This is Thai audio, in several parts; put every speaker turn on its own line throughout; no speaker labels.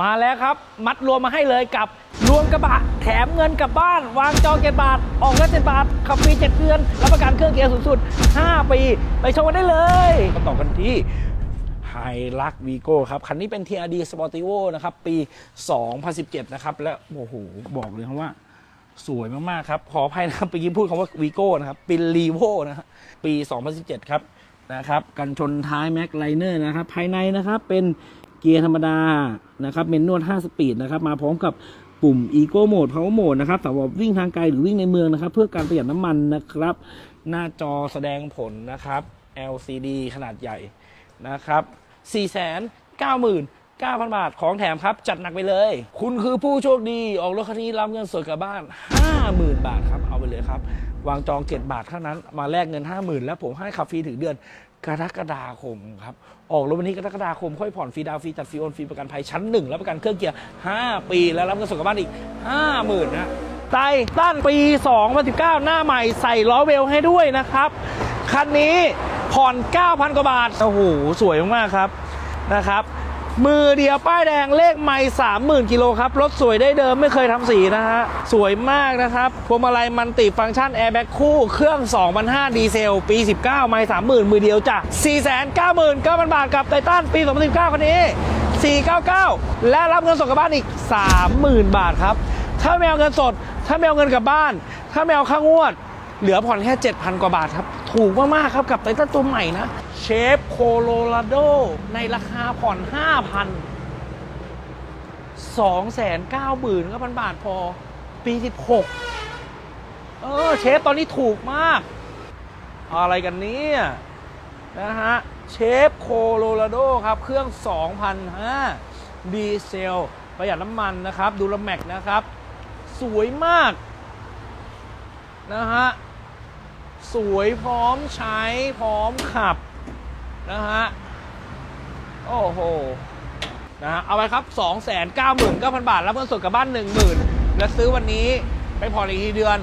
มาแล้วครับ มัดรวมมาให้เลยกับรวมกระบะ แถมเงินกลับบ้าน วางจองเจ็ดบาท ออกรถเจ็ดบาท ขับฟรีเจ็ดเดือนรับประกันเครื่องเกียร์สูงสุด 5 ปี ไปชมกันได้เลยก็ต่อกันที่ไฮลักวีโก้ครับ คันนี้เป็น TRD Sportivo นะครับ ปี 2017 นะครับ และโอ้โห บอกเลยครับว่าสวยมาก ๆ ครับ ขออภัยนะครับเมื่อกี้พูดคำว่าวีโก้นะครับ เป็นรีโวนะฮะปี 2017 ครับนะครับ กันชนท้ายแม็กไลเนอร์นะครับ ภายในนะครับเป็น เกียร์ธรรมดานะครับเมนนวด 5 สปีดนะครับมาพร้อมกับปุ่ม Eco Mode Power Mode นะครับสำหรับวิ่งทางไกลหรือวิ่งในเมืองนะครับ เพื่อการประหยัดน้ำมันนะครับ หน้าจอแสดงผลนะครับ LCD ขนาดใหญ่นะครับ 499,000 บาทของแถมครับ จัดหนักไปเลย คุณคือผู้โชคดี ออกรถคันนี้รับเงินสดกลับบ้าน 50,000 บาทครับ เอาไปเลยครับ วางจองเก็บาทเท่านั้น มาแลกเงิน 50,000 แล้วผมให้ขับฟรีถึงเดือน กรกฎาคมครับ ออกรถวันนี้กรกฎาคม ค่อยผ่อนฟรีดาวฟรีจัดฟรีโอนฟรีประกันภัยชั้นหนึ่งแล้วประกันเครื่องเกียร์ 5 ปี แล้วรับเงินสดกลับบ้านอีก 50,000นะไตตั้นปี 2019 หน้าใหม่ใส่ล้อเวลให้ด้วยนะครับ คันนี้ผ่อน 9,000 กว่าบาท โอ้โห สวยมากครับนะครับ มือเดียวป้ายแดงเลขไม่30,000กิโลครับ รถสวยได้เดิมไม่เคยทำสีนะฮะ สวยมากนะครับพวงมาลัยมันติฟังก์ชันแอร์แบ็กคู่เครื่อง 2005 ดีเซล ปี 19 ไม่30,000มือเดียวจ้ะ 499,000 บาทกับไททันปี 2019 คันนี้ 499 และรับเงินสดกลับบ้านอีก 30,000 บาทครับ ถ้าไม่เอาเงินสด ถ้าไม่เอาเงินกลับบ้าน ถ้าไม่เอาค่างวด เหลือผ่อนแค่ 7,000 กว่าบาทครับถูกมากๆครับกับไททันตัวใหม่นะเชฟโคโลราโดในราคาผ่อน 5,000 290,000ก็พันบาทพอ ปี 16 เออ เชฟตอนนี้ถูกมาก อะไรกันเนี่ย นะฮะ เชฟโคโลราโดครับ เครื่อง 2,005ดีเซล ประหยัดน้ำมันนะครับ ดูลแม็กนะครับ สวยมาก นะฮะ สวยพร้อมใช้พร้อมขับ นะฮะ โอ้โห นะฮะ เอาไปครับ 2 9 9 0 0 0 บาทแล้วเงินสดกลับบ้าน 10,000 แล้วซื้อวันนี้ไปผ่อนอีกทีเดือน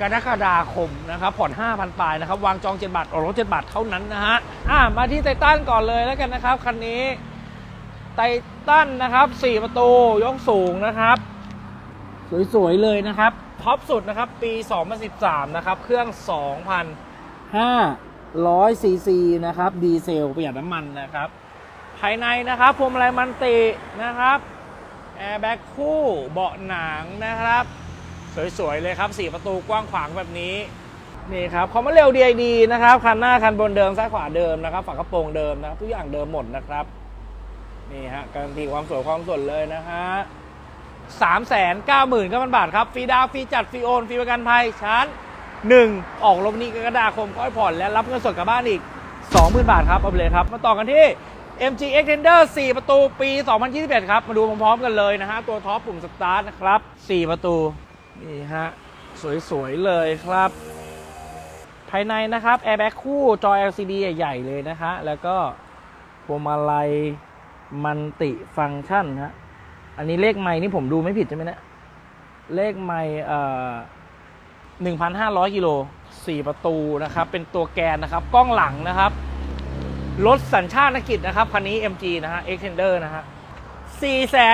กรกฎาคมนะครับ ผ่อน 5,000ปลายนะครับ วางจอง 7 บาทออกรถ 7 บาทเท่านั้นนะฮะ อะมาที่ไททันก่อนเลยแล้วกันนะครับ คันนี้ไททันนะครับ 4 ประตูยกสูงนะครับ สวยๆเลยนะครับ ท็อปสุดนะครับ ปี 2013 นะครับ เครื่อง 2,500ซีซีนะครับ ดีเซลประหยัดน้ำมันนะครับ ภายในนะครับพวงมาลัยมันตินะครับ แอร์แบ็กคู่ เบาะหนังนะครับ สวย ๆ เลยครับ 4 ประตูกว้างขวางแบบนี้ นี่ครับคอมมาเร็ว DID นะครับ คันหน้าคันบนเดิม ซ้ายขวาเดิมนะครับ ฝากระโปรงเดิมนะครับ ทุกอย่างเดิมหมดนะครับ นี่ฮะ การันตีความสวยความสดเลยนะฮะ สามแสนเก้าหมื่นเก้าพันบาทครับฟรีดาวฟรีจัดฟรีโอนฟรีประกันภัยชั้นหนึ่งออกรถนี้กรกฎาคมก้อยผ่อนและรับเงินสดกลับบ้านอีก 20,000 บาทครับเอาไปเลยครับ มาต่อกันที่ MG Extender 4 ประตูปี 2021 ครับ มาดูพร้อมๆกันเลยนะฮะ ตัวท็อปปุ่มสตาร์ทนะครับ 4 ประตู นี่ฮะ สวยๆ เลยครับ ภายในนะครับแอร์แบ็กคู่จอ LCD ใหญ่ๆเลยนะฮะแล้วก็พวงมาลัยมันติฟังก์ชันฮะ อันนี้เลขไม่นี่ผมดูไม่ผิดใช่ไหมเนะเลขไม่เอ่อ1,500กิโล4ประตูนะครับ เป็นตัวแกนนะครับ กล้องหลังนะครับรถสัญชาติกิจนะครับ คันนี้ MG นะฮะ Extender นะฮะ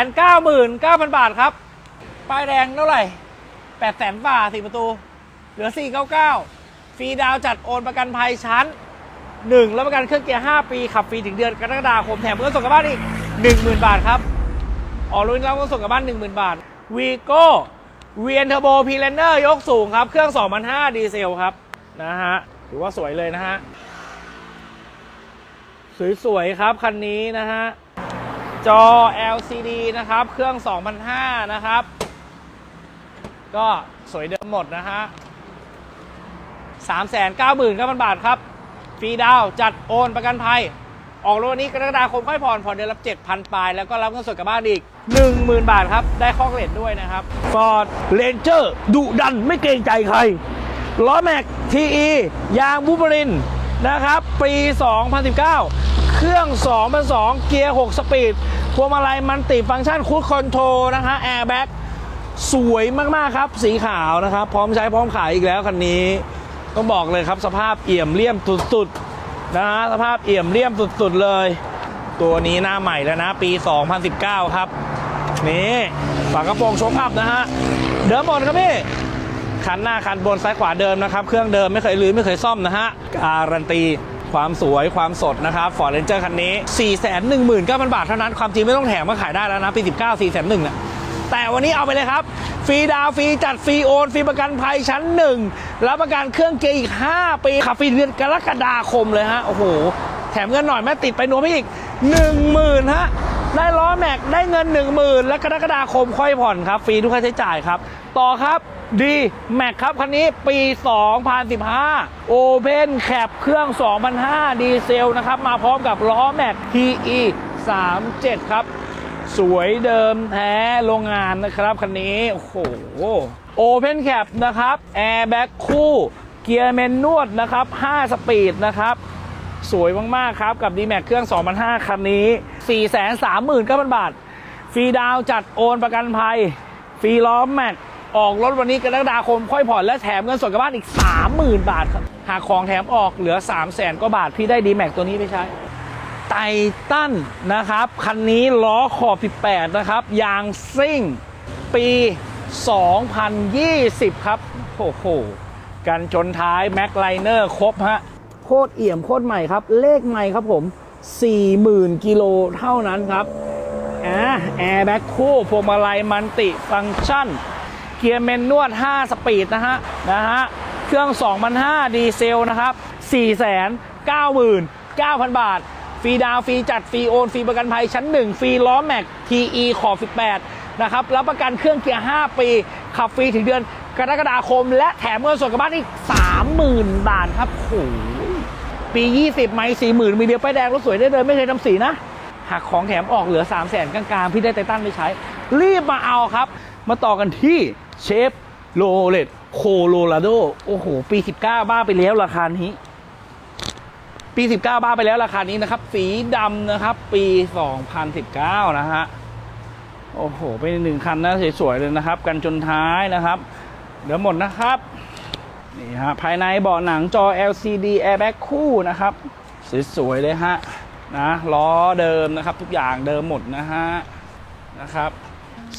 499,000 บาทครับ ป้ายแดงเท่าไหร่800,000บาท4ประตู เหลือ 499 ฟรีดาวจัดโอนประกันภัยชั้น 1 แล้วประกันเครื่องเกียร์ 5 ปี ขับฟรีถึงเดือนกรกฎาคมแถมเงินส่งกลับบ้านอีก 10,000 บาทครับ ออกรุ่นแล้วก็ส่งกลับบ้าน 10,000 บาทวีโก้เวียนเทอร์โบพีเลนเนอร์ยกสูงครับ เครื่อง2005ดีเซลครับ นะฮะถือว่าสวยเลยนะฮะ สวยๆครับ คันนี้นะฮะ จอ LCD นะครับ เครื่อง2005นะครับ ก็สวยเดิมหมดนะฮะ399,000บาทครับ ฟรีดาวจัดโอนประกันภัย ออกรถวันนี้กรกฎาคมค่อยผ่อนผ่อนเดือนละ7,000ปลาย แล้วก็รับเงินสดกลับบ้านอีก 10,000 บาทครับ ได้ข้อเลนด้วยนะครับ Ford Ranger ดุดันไม่เกรงใจใครล้อแม็ก TE ยางบูเบรินนะครับ ปี 2019 เครื่อง 2002 เกียร์ 6 สปีดพวงมาลัยมันติฟังก์ชันคูดคอนโทรนะฮะแอร์แบ็กสวยมาก ๆ ครับ สีขาวนะครับ พร้อมใช้พร้อมขายอีกแล้วคันนี้ ต้องบอกเลยครับสภาพเอี่ยมเลี่ยมสุด ๆ นะฮะสภาพเอี่ยมเลี่ยมสุด ๆ เลย ตัวนี้หน้าใหม่แล้วนะ ปี 2019 ครับ นี่ฝากระโปรงโชคอัพนะฮะ เดิมหมดครับพี่คันหน้าคันบนซ้ายขวาเดิมนะครับ เครื่องเดิมไม่เคยลื้อไม่เคยซ่อมนะฮะ การันตีความสวยความสดนะครับ Ford Ranger คันนี้ 4 1 9 0 0 0 บาทเท่านั้น ความจริงไม่ต้องแถมมาขายได้แล้วนะ ปี 19 4 1 0 0 0นะแต่วันนี้เอาไปเลยครับ ฟรีดาวฟรีจัดฟรีโอนฟรีประกันภัยชั้นหนึ่งรับประกันเครื่องเกียร์อีก 5 ปีขับฟรีเดือนกรกฎาคมเลยฮะ โอ้โห แถมเงินหน่อยแม่ติดไปนัวไปอีก 1 0,000ฮะ ได้ล้อแม็กได้เงิน 1 0,000 และกรกฎาคมค่อยผ่อนครับฟรีทุกค่าใช้จ่ายครับ ต่อครับดีแม็กครับ คันนี้ปี 2015 Open Cap เครื่อง 2005 ดีเซลนะครับ มาพร้อมกับล้อแม็ก TE 37 ครับ สวยเดิมแท้โรงงานนะครับ คันนี้ โอ้โห Open Cap นะครับ Airbag คู่ เกียร์เมนนวดนะครับ 5 สปีดนะครับ สวยมาก ๆ ครับ กับ d m a x เครื่อง 2005 คันนี้ 439,000 บาท ฟรีดาวจัดโอนประกันภัย ฟรีล้อมแม็ก ออกรถวันนี้กรกฎาคมค่อยผ่อนและแถมเงินสดกลับบ้านอีก 30,000 บาทครับ หากของแถมออกเหลือ 300,000กว่าบาท พี่ได้ d m a x ตัวนี้ไปใช้ ไททันนะครับ คันนี้ล้อขอบ 18 นะครับ ยางซิ่ง ปี 2020 ครับโอ้โหกันชนท้ายแม็กไลเนอร์ครบฮะโคตรเอี่ยมโคตรใหม่ครับ เลขใหม่ครับผม 40,000 กิโลเท่านั้นครับแอร์แบ็คคู่พวงมาลัยมันติฟังก์ชัน เกียร์เมนนวด 5 สปีดนะฮะนะฮะเครื่อง 2,500 ดีเซลนะครับ 499,000 บาท ฟรีดาวฟรีจัด ฟรีโอน ฟรีประกันภัยชั้น 1 ฟรีล้อแม็ก TE ขอบ 18 นะครับ รับประกันเครื่องเกียร์ 5 ปี ขับฟรีถึงเดือนกรกฎาคม และแถมเงินสดกลับบ้านอีก 30,000 บาทครับโอ้ ปี 20 ไม่40,000มีเดียวป้ายแดงรถสวยได้เลยไม่เคยทำสีนะหากของแถมออกเหลือ 3 0 0 0 0 0กลางๆ พี่ได้ไททันไปใช้ รีบมาเอาครับ มาต่อกันที่เชฟโรเลตโคโลราโดโอ้โห ปี 19 บ้าไปแล้วราคานี้ ปี 19 บ้าไปแล้วราคานี้นะครับ สีดำนะครับ ปี 2019 นะฮะ โอ้โห เป็นหนึ่งคันนะสวยๆเลยนะครับ กันจนท้ายนะครับ เดี๋ยวหมดนะครับ นี่ฮะภายในเบาะหนังจอ LCD airbag คู่นะครับ สวยๆเลยฮะนะล้อเดิมนะครับ ทุกอย่างเดิมหมดนะฮะนะครับ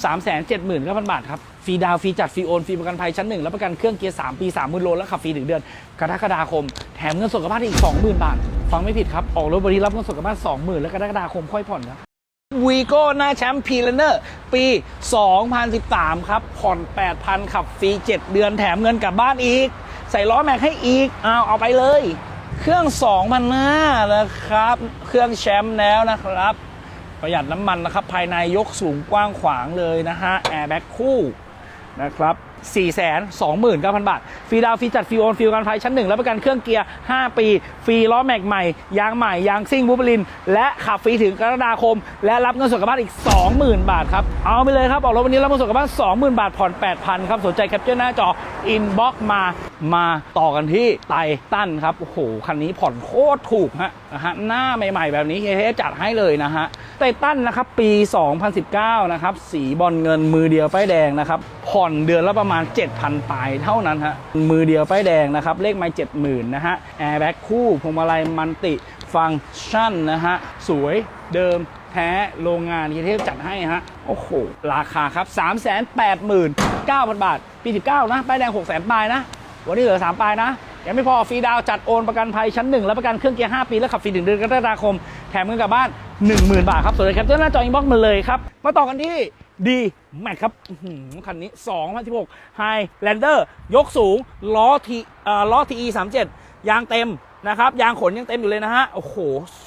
3 7 9 0 0 0 บาทครับฟรีดาวฟรีจัดฟรีโอนฟรีประกันภัยชั้นหนึ่งแล้วประกันเครื่องเกียร์3ปี30,000โลแล้วขับฟรีถึงเดือน กรกฎาคม แถมเงินสดกลับบ้านอีก 20,000 บาท ฟังไม่ผิดครับ ออกรถบริรับเงินสดกลับบ้าน 20,000 แล้วกรกฎาคมค่อยผ่อนครับ วีโก้หน้าแชมป์พีเลเนอร์ปี 2013 ครับ ผ่อน 8,000 ขับฟรี 7 เดือนแถมเงินกลับบ้านอีก ใส่ล้อแม็กให้อีก เอาเอาไปเลย เครื่อง 2,000หน้านะครับ เครื่องแชมป์แล้วนะครับ ประหยัดน้ำมันนะครับ ภายในยกสูงกว้างขวางเลยนะฮะ แอร์แบ็คคู่นะครับ4 2 9 0 0 0 บาท ฟรีดาวฟรีจัดฟรีโอนฟรีกันภัยชั้นหนึ่งแล้วประกันเครื่องเกียร์ 5 ปี ฟรีล้อแม็กใหม่ ยางใหม่ ยางซิ่งบูบลิน และขับฟรีถึงกรกฎาคม และรับเงินสดกลับบ้านอีก 20,000 บาทครับ เอาไปเลยครับ ออกรถวันนี้รับเงินสดกลับบ้าน 20,000 บาท ผ่อน 8,000 ครับ สนใจแคปเจอร์หน้าจออินบ็อกมามาต่อกันที่ไททันครับ โอ้โห คันนี้ผ่อนโคตรถูกฮะนะฮะหน้าใหม่ ๆ แบบนี้เฮเจัดให้เลยนะฮะไททันนะครับปี 2019 นะครับสีบอลเงินมือเดียวป้ายแดงนะครับผ่อนเดือนละประมาณ 7,000ปลายเท่านั้นฮะมือเดียวป้ายแดงนะครับ เลขไม่70,000นะฮะแอร์แบ็คคู่พวงมาลัยมันติฟังก์ชันนะฮะสวยเดิมแท้โรงงานที่เทพจัดให้ฮะ โอ้โห ราคาครับ 389,000 บาท ปี 19 นะป้ายแดง 600,000ปลายนะ วันนี้เหลือ 3 ปลายนะ ยังไม่พอฟรีดาวจัดโอนประกันภัยชั้น 1 และประกันเครื่องเกียร์ 5 ปี และขับฟรีถึงเดือนกรกฎาคม แถมเงินกลับบ้าน 10,000 บาทครับส่วนแคปเจอร์หน้าจออินบ็อกซ์มาเลยครับ มาต่อกันที่ ดีแม็กครับอื้อหือคันนี้ 2016 Highlander ยกสูง ล้อทีเอ่อล้อ TE 37 ยางเต็มนะครับ ยางขนยังเต็มอยู่เลยนะฮะ โอ้โห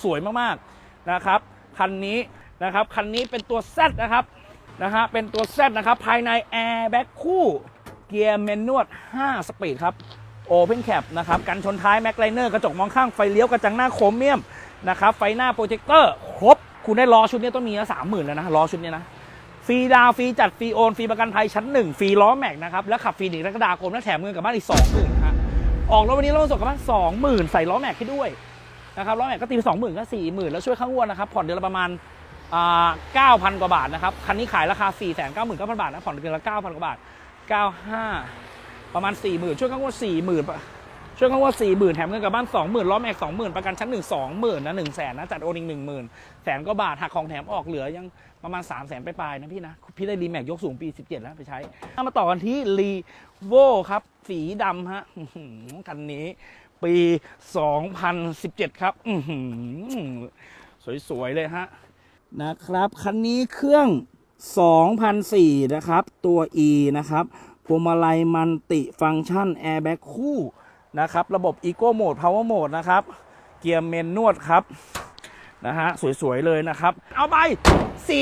สวยมากๆนะครับ คันนี้นะครับ คันนี้เป็นตัว Z นะครับ นะฮะ เป็นตัว Z นะครับ ภายในแอร์แบ็คคู่ เกียร์เมนนวด 5 สปีดครับโอเพนแคปนะครับ กันชนท้ายแม็กไลเนอร์กระจกมองข้างไฟเลี้ยวกระจังหน้าโครเมียมนะครับ ไฟหน้าโปรเจคเตอร์ครบ คุณได้ล้อชุดนี้ต้องมีละสามหมื่นแล้วนะล้อชุดนี้นะ รีดาวฟรีจัดฟรีโอนฟรีประกันภัยชั้นหนึ่งฟรีล้อแม็กนะครับ และขับฟรีถึงกรกฎาคมและแถมเงินกลับบ้านอีกสองหมื่นฮะออกรถวันนี้เราส่งกลับบ้านสองหมื่นใส่ล้อแม็กให้ด้วยนะครับล้อแม็กก็ตีไปสองหมื่นก็สี่หมื่นแล้วช่วยข้างวัวนะครับผ่อนเดือนละประมาณเก้าพันกว่าบาทนะครับคันนี้ขายราคา4ี่แสนเก้าหมื่นเก้าพันบาทนะผ่อนเดือนละเก้าพันกว่าบาทเก้าห้าประมาณสี่หมื่นช่วยข้างวัวสี่หมื่นช่วยกันว่าสี่หมื่นแถมเงินกับบ้านสองหมื่นล้อแม็กสองหมื่นประกันชั้นหนึ่งสองหมื่นนะหนึ่งแสนนะจัดโอนอีกหนึ่งหมื่นแสนก็บาทหักของแถมออกเหลือยัง ประมาณ3ามแสนปลายๆนะพี่นะ พี่ได้รีแม็กยกสูงปี 17 แล้วไปใช้มาต่อกันที่รีโวครับ สีดำฮะคันนี้ ปี 2017 ครับสวย ๆ เลยฮะ นะครับ คันนี้เครื่อง 2004 นะครับ ตัว E นะครับพวงมาลัยมันติฟังก์ชันแอร์แบ็กคู่นะครับ ระบบ Eco Mode Power Mode นะครับ เกียร์เมนนวดครับ นะฮะสวยๆเลยนะครับ เอาไป 4 4 9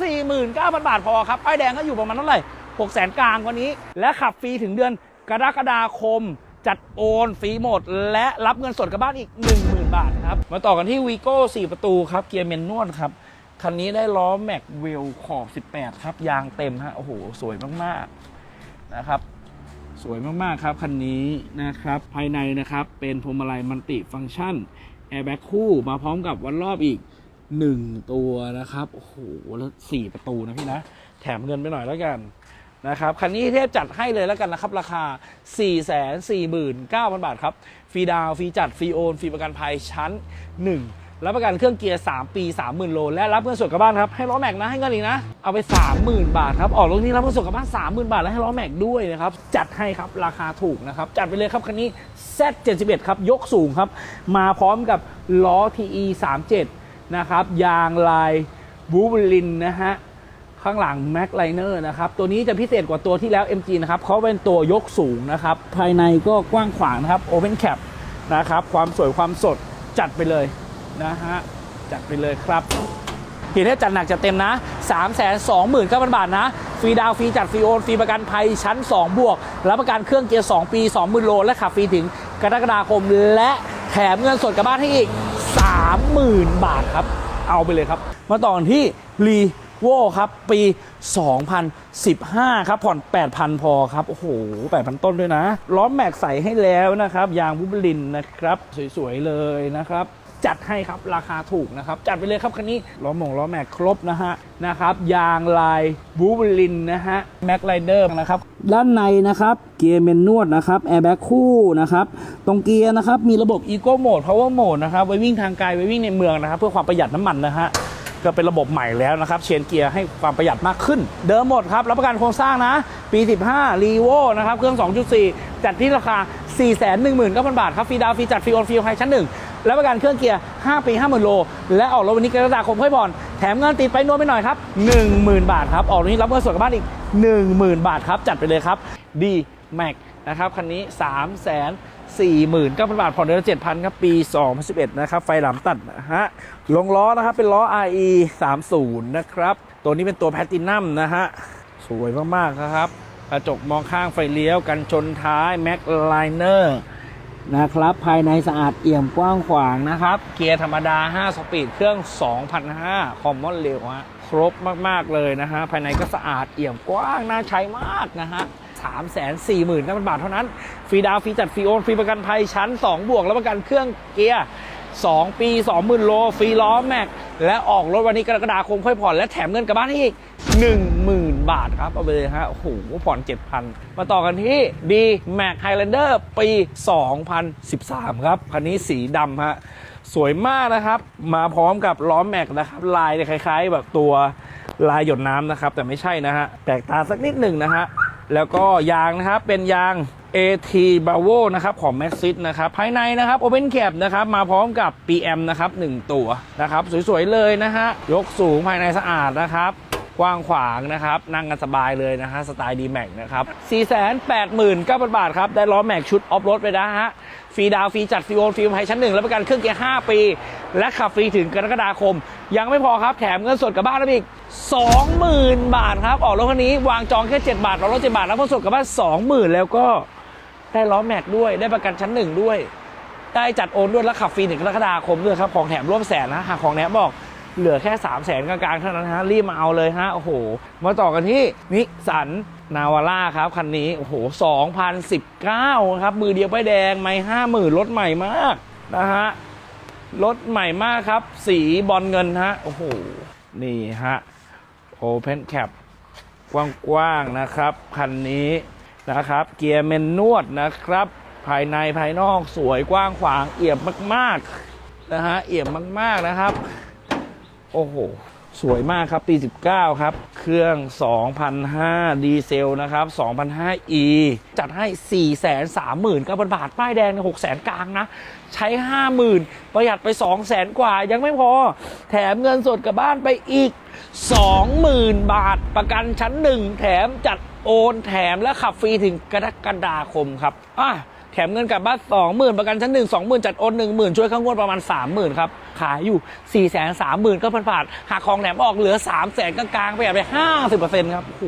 0 0 0 บาทพอครับป้ายแดงก็อยู่ประมาณเท่าไหร่6 0 0 0 0กลางวันนี้ และขับฟรีถึงเดือนกรกฎาคม จัดโอนฟรีหมด และรับเงินสดกับบ้านอีก 10,000 บาทครับ มาต่อกันที่วีโก้4ประตูครับ เกียร์เมนนวดครับ คันนี้ได้ล้อแม็กเวลขอบ 18 ครับ ยางเต็มฮะโอ้โห สวยมากๆนะครับสวยมากๆครับคันนี้นะครับภายในนะครับเป็นพวงมาลัยมัลติฟังก์ชัน แอร์แบ็กคู่มาพร้อมกับวันรอบอีกหนึ่งตัวนะครับ โอ้โห แล้วสี่ประตูนะพี่นะ แถมเงินไปหน่อยแล้วกันนะครับ คันนี้เทพจัดให้เลยแล้วกันนะครับ ราคา 4 4 9 0 0 0 บาทครับ ฟรีดาวฟรีจัด ฟรีโอน ฟรีประกันภัยชั้น 1 รับประกันเครื่องเกียร์ 3 ปี 30,000 โล และรับเงินสดกลับบ้านครับ ให้ล้อแม็กนะ ให้เงินอีกนะ เอาไป 30,000 บาทครับ ออกรถนี้รับเงินสดกลับบ้าน 30,000 บาท แล้วให้ล้อแม็กด้วยนะครับ จัดให้ครับ ราคาถูกนะครับ จัดไปเลยครับ คันนี้ Z71 ครับ ยกสูงครับ มาพร้อมกับล้อ TE 37นะครับ ยางลายบูบลินนะฮะ ข้างหลัง Mac Liner นะครับ ตัวนี้จะพิเศษกว่าตัวที่แล้ว MG นะครับเขาเป็นตัวยกสูงนะครับ ภายในก็กว้างขวางนะครับ Open Cap นะครับ ความสวยความสดจัดไปเลย นะฮะ จัดไปเลยครับทีนี้จัดหนักจัดเต็มนะ 3 2 9 0 0 0บาทนะ ฟรีดาวฟรีจัดฟรีโอนฟรีประกันภัยชั้น 2 บวก รับประกันเครื่องเกียร์ 2 ปี 20,000 โล และขับฟรีถึงกรกฎาคม และแถมเงินสดกลับบ้านให้อีก 30,000 บาทครับ เอาไปเลยครับ มาต่อกันที่รีโวครับ ปี 2015 ครับ ผ่อน 8,000 พอครับ โอ้โห 8,000 ต้นด้วยนะ ล้อแม็กใส่ให้แล้วนะครับ ยางบูบลินนะครับ สวยๆ เลยนะครับ จัดให้ครับราคาถูกนะครับ จัดไปเลยครับคันนี้ล้อหมงล้อแม็กครบนะฮะนะครับ ยางลายบูบลินนะฮะแม็กไลเดอร์นะครับ ด้านในนะครับ เกียร์เมนนวดนะครับแอร์แบ็กคู่นะครับ ตรงเกียร์นะครับ มีระบบ Eco Mode Power Mode นะครับไว้วิ่งทางไกลไว้วิ่งในเมืองนะครับ เพื่อความประหยัดน้ำมันนะฮะก็เป็นระบบใหม่แล้วนะครับเชนเกียร์ให้ความประหยัดมากขึ้น เดิมหมดครับรับประกันโครงสร้างนะ ปี 15 รีโวนะครับ เครื่อง 2.4 จัดที่ราคา 419,000 บาทครับฟรีดาวฟรีจัดฟรีโอนฟรีไฮชั้น1แล้วประกันเครื่องเกียร์ 5 ปี 50,000 โล และออกรถวันนี้กรกฎาคมค่อยผ่อน แถมเงินติดไปนวดไปหน่อยครับ 10,000 บาทครับ ออกรถนี้รับเงินสดกลับบ้านอีก 10,000 บาทครับ จัดไปเลยครับดีแม็กนะครับคันนี้ 3 4 9 0 0 0 บาท ผ่อนเดือนละ7,000 ครับ ปี 2011 นะครับ ไฟหลามตัดนะฮะลงล้อนะครับ เป็นล้อ RE 30 นะครับ ตัวนี้เป็นตัวแพลตินัมนะฮะ สวยมากๆนะครับ กระจกมองข้างไฟเลี้ยว กันชนท้ายแม็กไลเนอร์นะครับ ภายในสะอาดเอี่ยมกว้างขวางนะครับ เกียร์ธรรมดา 5 สปีด เครื่อง 2,500 คอมมอนเร็วฮะครบมาก ๆ เลยนะฮะ ภายในก็สะอาดเอี่ยมกว้าง น่าใช้มากนะฮะ3 4 0 0 0 0บาทเท่านั้น ฟรีดาวฟรีจัดฟรีโอนฟรีประกันภัยชั้น 2 บวก แล้วประกันเครื่องเกียร์ 2 ปี 20,000 โล ฟรีล้อแม็ก และออกรถวันนี้กรกฎาคมค่อยผ่อน และแถมเงินกลับบ้านให้อีก 10,000 บาทครับ เอาไปเลยฮะ โอ้โห ผ่อน 7,000 มาต่อกันที่ D Max Highlander ปี 2013 ครับ คันนี้สีดำฮะ สวยมากนะครับ มาพร้อมกับล้อแม็กนะครับ ลายคล้าย ๆ แบบตัวลายหยดน้ำนะครับ แต่ไม่ใช่นะฮะ แปลกตาสักนิดหนึ่งนะฮะ แล้วก็ยางนะครับ เป็นยาง AT Bravo นะครับของ Maxxis นะครับภายในนะครับ Open Cap นะครับมาพร้อมกับ PM นะครับ 1 ตัวนะครับ สวย ๆ เลยนะฮะ ยกสูงภายในสะอาดนะครับ กว้างขวางนะครับ นั่งกันสบายเลยนะฮะสไตล์ D Max นะครับ 489,000 บาทครับ ได้ล้อแม็กชุดออฟโรดไปนะฮะฟรีดาวฟรีจัดฟรีโอนฟรีภัยชั้นหนึ่งแล้วประกันเครื่องเกียร์5ปี และขับฟรีถึงกรกฎาคม ยังไม่พอครับแถมเงินสดกับบ้านแล้วอีก 20,000 บาทครับ ออกรถคันนี้วางจองแค่7บาทออรถ7บาท แล้วเงินสดกับบ้าน 20,000 แล้วก็ได้ล้อแม็กด้วยได้ประกันชั้นหนึ่งด้วย ได้จัดโอนด้วยแล้วขับฟรีถึงกรกฎาคมด้วยครับของแถมร่วมแสนนะหากของแถมบอก เหลือแค่3 0 0แสนกลางๆเท่านั้นฮะรีบมาเอาเลยฮะโอ้โห มาต่อกันที่นิสันนาวาร่าครับคันนี้โอ้โห 2019 ครับ มือเดียวป้ายแดงไม่ห้าหมื่นรถใหม่มากนะฮะรถใหม่มากครับ สีบอลเงินฮะโอ้โห นี่ฮะ Open Cap กว้างๆนะครับ คันนี้นะครับ เกียร์เมนนวดนะครับภภายในภายนอกสวยกว้างขวางเอี่ยมมากๆนะฮะเอี่ยมมากๆนะครับ โอ้โห สวยมากครับ ปี 19 ครับ เครื่อง 2,005 ดีเซลนะครับ 2,005e จัดให้ 4 3 0 0 0 0กับบาท ป้ายแดง6 0 0 0 0 กลางนะ ใช้ 50,000 ประหยัดไป 2 0 0 0 0 0 กว่า ยังไม่พอ แถมเงินสดกลับบ้านไปอีก 20,000 บาท ประกันชั้น1แถมจัดโอน แถมและขับฟรีถึงกรกฎาคมครับอะ ถมเงินกลับบ้านสองหมื่นประกันชั้นหนึ่งสองหมื่นจัดโอนหนึ่งหมื่นช่วยข้างวดประมาณสามหมื่นครับ ขายอยู่สี่แสนสามหมื่นก็พันบาทหากของแถมออกเหลือสามแสนกลางๆไปไปห้าสิบเปอร์เซ็นครับโอ้โห